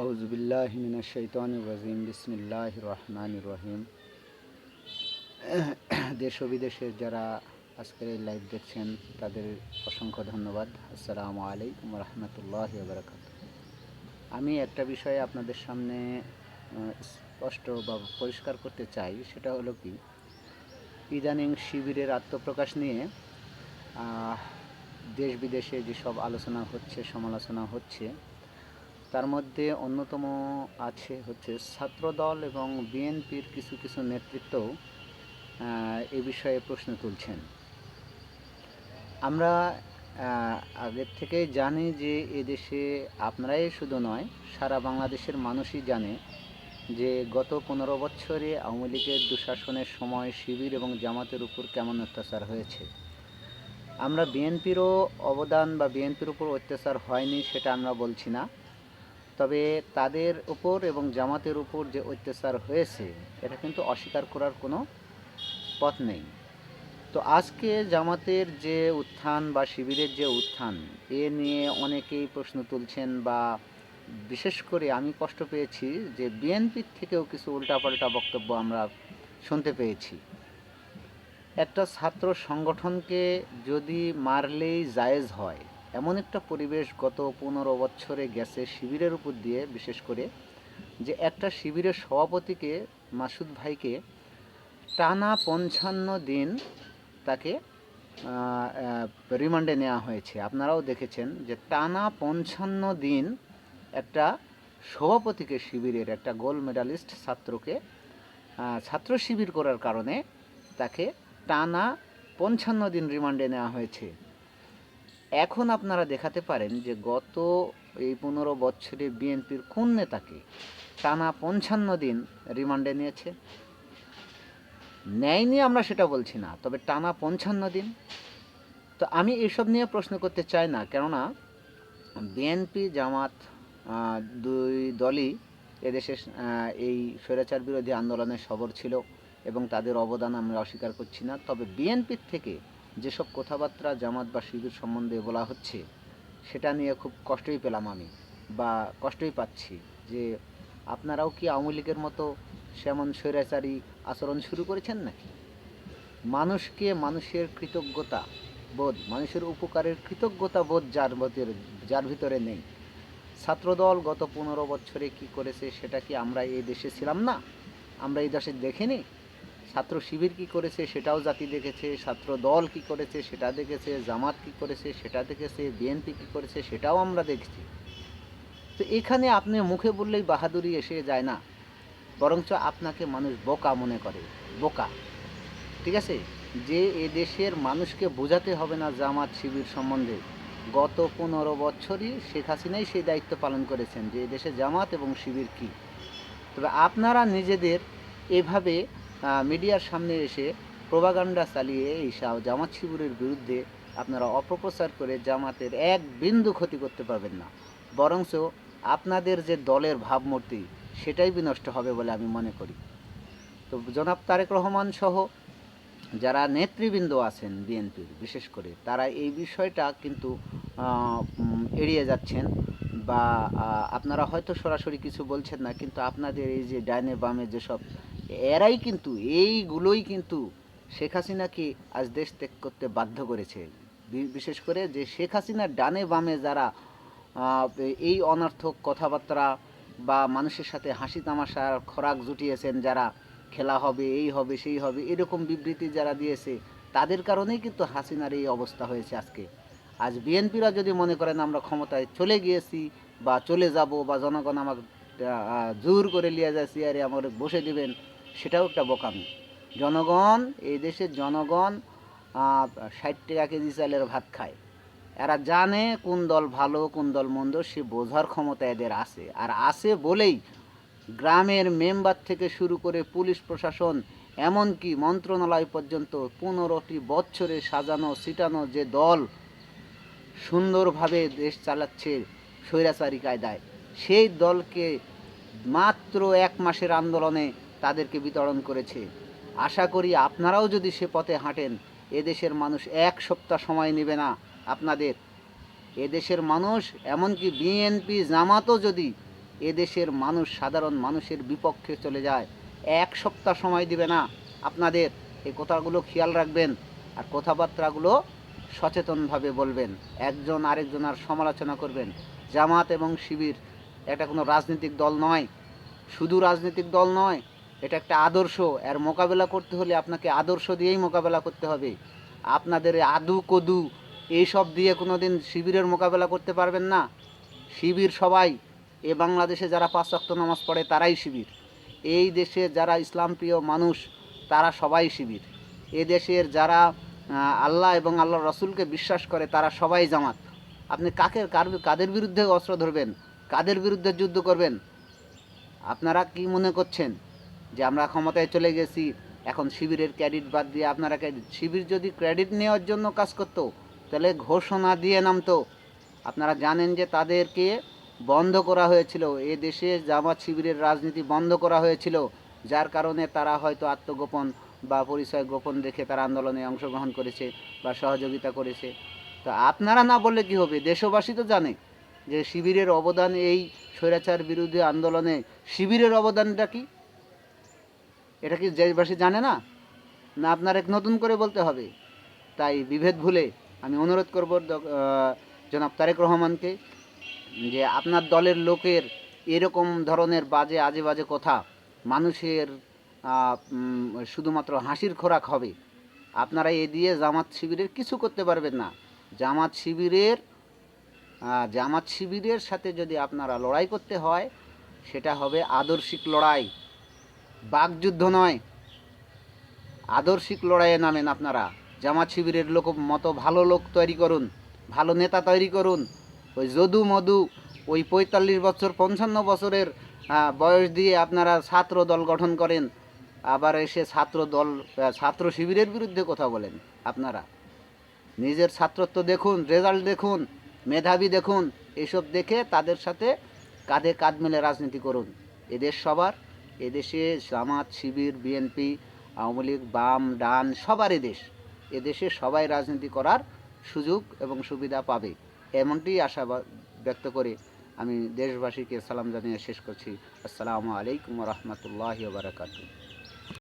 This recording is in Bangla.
আউজবিল্লাহ মিনাশাইতান রাজিম বিসমিল্লাহ রহমান রহিম। দেশ ও বিদেশের যারা আজকের এই লাইভ দেখছেন, তাদের অসংখ্য ধন্যবাদ। আসসালামু আলাইকুম রহমতুল্লাহ বারকাত আমি একটা বিষয়ে আপনাদের সামনে স্পষ্ট বা পরিষ্কার করতে চাই, সেটা হলো কি? ইদানিং শিবিরের আত্মপ্রকাশ নিয়ে দেশ বিদেশে যেসব আলোচনা হচ্ছে, সমালোচনা হচ্ছে তার মধ্যে অন্যতম আছে হচ্ছে ছাত্রদল এবং বিএনপির কিছু কিছু নেতৃত্বও আহ, এ বিষয়ে প্রশ্ন তুলছেন। আমরা আগের থেকেই জানি যে এদেশে আপনারাই শুধু নয় সারা বাংলাদেশের মানুষই জানে যে গত পনেরো বছরে আওয়ামী লীগের দুঃশাসনের সময় শিবির এবং জামাতের উপর কেমন অত্যাচার হয়েছে। আমরা বিএনপিরও অবদান বা বিএনপির উপর অত্যাচার হয়নি সেটা আমরা বলছি না। তবে তাদের উপর এবং জামাতের উপর যে অত্যাচার হয়েছে, এটা কিন্তু অস্বীকার করার কোনো পথ নেই। তো আজকে জামাতের যে উত্থান বা শিবিরের যে উত্থান, এ নিয়ে অনেকেই প্রশ্ন তুলছেন বা বিশেষ করে আমি কষ্ট পেয়েছি যে বিএনপির থেকেও কিছু উল্টাপাল্টা বক্তব্য আমরা শুনতে পেয়েছি। একটা ছাত্র সংগঠনকে যদি মারলেই জায়েজ হয় এমন একটা পরিবেশ গত পনেরো বছরে গেছে শিবিরের উপর দিয়ে, বিশেষ করে, যে একটা শিবিরের সভাপতিকে, মাসুদ ভাইকে টানা পঞ্চান্ন দিন তাকে রিমান্ডে নেওয়া হয়েছে। আপনারাও দেখেছেন যে টানা পঞ্চান্ন দিন একটা সভাপতিকে শিবিরের একটা গোল্ড মেডালিস্ট ছাত্রকে ছাত্র শিবির করার কারণে তাকে টানা পঞ্চান্ন দিন রিমান্ডে নেওয়া হয়েছে। এখন আপনারা দেখাতে পারেন যে গত এই পনেরো বছরে বিএনপির কোন নেতাকে টানা পঞ্চান্ন দিন রিমান্ডে নিয়েছে? নেয়নি আমরা সেটা বলছি না, তবে টানা পঞ্চান্ন দিন। তো আমি এসব নিয়ে প্রশ্ন করতে চাই না, কেননা বিএনপি, জামাত দুই দলই এদেশে এই স্বৈরাচার বিরোধী আন্দোলনের সবর ছিল এবং তাদের অবদান আমরা অস্বীকার করছি না। তবে বিএনপির থেকে যেসব কথাবার্তা জামাত বা শিবির সম্বন্ধে বলা হচ্ছে, সেটা নিয়ে খুব কষ্টই পেলাম আমি বা কষ্টই পাচ্ছি যে আপনারাও কি আওয়ামী লীগের মতো সেমন স্বৈরাচারী আচরণ শুরু করেছেন নাকি? মানুষকে মানুষের কৃতজ্ঞতা বোধ, মানুষের উপকারের কৃতজ্ঞতা বোধ যার ভিতরে যার ভিতরে নেই। ছাত্রদল গত পনেরো বছরে কি করেছে সেটা কি আমরা এই দেশে ছিলাম না? আমরা এই দেশে দেখিনি ছাত্র শিবির কি করেছে, সেটাও জাতি দেখেছে, ছাত্র দল কি করেছে, সেটা দেখেছে, জামাত কি করেছে, সেটা দেখেছে, বিএনপি কি করেছে, সেটাও আমরা দেখছি। তো এখানে আপনি মুখে বললেই বাহাদুরি এসে যায় না, বরঞ্চ আপনাকে মানুষ বোকা মনে করে, বোকা। ঠিক আছে? যে এ দেশের মানুষকে বোঝাতে হবে না জামাত শিবির সম্বন্ধে, গত পনেরো বছরই শেখ হাসিনাই সেই দায়িত্ব পালন করেছেন যে এদেশে জামাত এবং শিবির কী। তবে আপনারা নিজেদের এভাবে মিডিয়ার সামনে এসে প্রভাগান্ডা চালিয়ে এই জামাত শিবিরের বিরুদ্ধে আপনারা অপপ্রচার করে জামাতের এক বিন্দু ক্ষতি করতে পারবেন না। বরঞ্চ আপনাদের যে দলের ভাবমূর্তি, সেটাই বিনষ্ট হবে বলে আমি মনে করি। তো জনাব তারেক রহমান সহ যারা নেতৃবৃন্দ আছেন বিএনপির, বিশেষ করে, তারা এই বিষয়টা কিন্তু এড়িয়ে যাচ্ছেন বা আপনারা হয়তো সরাসরি কিছু বলছেন না, কিন্তু আপনাদের এই যে ডাইনে বামে যেসব এরাই কিন্তু, এইগুলোই কিন্তু শেখ হাসিনাকে আজ দেশ ত্যাগ করতে বাধ্য করেছে। বিশেষ করে যে শেখ হাসিনার ডানে বামে যারা এই অনার্থক কথাবার্তা বা মানুষের সাথে হাসি তামাশার খোরাক জুটিয়েছেন যারা, খেলা হবে, এই হবে, সেই হবে, এরকম বিবৃতি যারা দিয়েছে, তাদের কারণেই কিন্তু হাসিনার এই অবস্থা হয়েছে আজকে। আজ বিএনপিরা যদি মনে করেন আমরা ক্ষমতায় চলে গিয়েছি বা চলে যাব বা জনগণ আমাকে জোর করে নিয়ে যাচ্ছি আরে আমার বসে দিবেন সেটাও একটা বোকামি। জনগণ, এই দেশের জনগণ ষাট টাকা কেজি চালের ভাত খায়। এরা জানে কোন দল ভালো, কোন দল মন্দ, সে বোঝার ক্ষমতা এদের আছে। আর আছে বলেই গ্রামের মেম্বার থেকে শুরু করে পুলিশ প্রশাসন, এমনকি মন্ত্রণালয় পর্যন্ত পনেরোটি বছরে সাজানো, ছিটানো যে দল সুন্দরভাবে দেশ চালাচ্ছে স্বৈরাচারী কায়দায়, সেই দলকে মাত্র এক মাসের আন্দোলনে তাদেরকে বিতরণ করেছে। আশা করি আপনারাও যদি সে পথে হাঁটেন, এদেশের মানুষ এক সপ্তাহ সময় নেবে না আপনাদের। এদেশের মানুষ, এমনকি বিএনপি জামাতও যদি এদেশের মানুষ, সাধারণ মানুষের বিপক্ষে চলে যায়, এক সপ্তাহ সময় দিবে না আপনাদের। এই কথাগুলো খেয়াল রাখবেন আর কথাবার্তাগুলো সচেতনভাবে বলবেন। একজন আরেকজনের সমালোচনা করবেন। জামাত এবং শিবির, এটা কোনো রাজনৈতিক দল নয়। শুধু রাজনৈতিক দল নয় এটা একটা আদর্শ। এর মোকাবেলা করতে হলে আপনাকে আদর্শ দিয়েই মোকাবেলা করতে হবে। আপনাদের আদু কদু এইসব দিয়ে কোনো দিন শিবিরের মোকাবেলা করতে পারবেন না। শিবির সবাই, এ বাংলাদেশে যারা পাঁচ ওয়াক্ত নামাজ পড়ে তারাই শিবির। এই দেশে যারা ইসলাম প্রিয় মানুষ, তারা সবাই শিবির। এ দেশের যারা আল্লাহ এবং আল্লাহ রসুলকে বিশ্বাস করে, তারা সবাই জামাত। আপনি কাকে, কার, কাদের বিরুদ্ধে অস্ত্র ধরবেন? কাদের বিরুদ্ধে যুদ্ধ করবেন? আপনারা কি মনে করছেন? যে আমরা ক্ষমতায় চলে গেছি, এখন শিবিরের ক্রেডিট বাদ দিয়ে আপনারা credit- শিবির যদি ক্রেডিট নেওয়ার জন্য কাজ করতো, তাহলে ঘোষণা দিয়ে নামতো। আপনারা জানেন যে তাদেরকে বন্ধ করা হয়েছিল। এ দেশে জামাত শিবিরের রাজনীতি বন্ধ করা হয়েছিল, যার কারণে তারা হয়তো আত্মগোপন বা পরিচয় গোপন রেখে তারা আন্দোলনে অংশগ্রহণ করেছে বা সহযোগিতা করেছে। তো আপনারা না বললে কি হবে? দেশবাসী তো জানে যে শিবিরের অবদান এই স্বৈরাচার বিরোধী আন্দোলনে। শিবিরের অবদানটা কি? এটা কি দেশবাসী জানে না? না, আপনার এক নতুন করে বলতে হবে। তাই বিভেদ ভুলে আমি অনুরোধ করব জনাব তারেক রহমানকে যে আপনার দলের লোকের এরকম ধরনের বাজে আজে বাজে কথা মানুষের শুধুমাত্র হাসির খোরাক হবে। আপনারা এ দিয়ে জামাত শিবিরের কিছু করতে পারবেন না। জামাত শিবিরের জামাত শিবিরের সাথে যদি আপনারা লড়াই করতে হয়, সেটা হবে আদর্শিক লড়াই। বাকযুদ্ধ নয়। আদর্শিক লড়াইয়ে নামেন আপনারা। জামাত শিবিরের লোক মতো ভালো লোক তৈরি করুন, ভালো নেতা তৈরি করুন। ওই যদু মধু ওই পঁয়তাল্লিশ বছর, পঞ্চান্ন বছরের বয়স দিয়ে আপনারা ছাত্র দল গঠন করেন। আবার এসে ছাত্র দল ছাত্র শিবিরের বিরুদ্ধে কথা বলেন আপনারা। নিজের ছাত্রত্ব দেখুন, রেজাল্ট দেখুন, মেধাবী দেখুন, এসব দেখে তাদের সাথে কাঁধে কাঁধ মেলে রাজনীতি করুন। এদের সবার এদেশে জামাত, শিবির, বিএনপি, আওয়ামী লীগ, বাম, ডান, সবার দেশ এদেশে সবাই রাজনীতি করার সুযোগ এবং সুবিধা পাবে। এমনটি আশা ব্যক্ত করে আমি দেশবাসীকে সালাম জানিয়ে শেষ করছি। আসসালামু আলাইকুম রহমতুল্লাহ বারাকাতু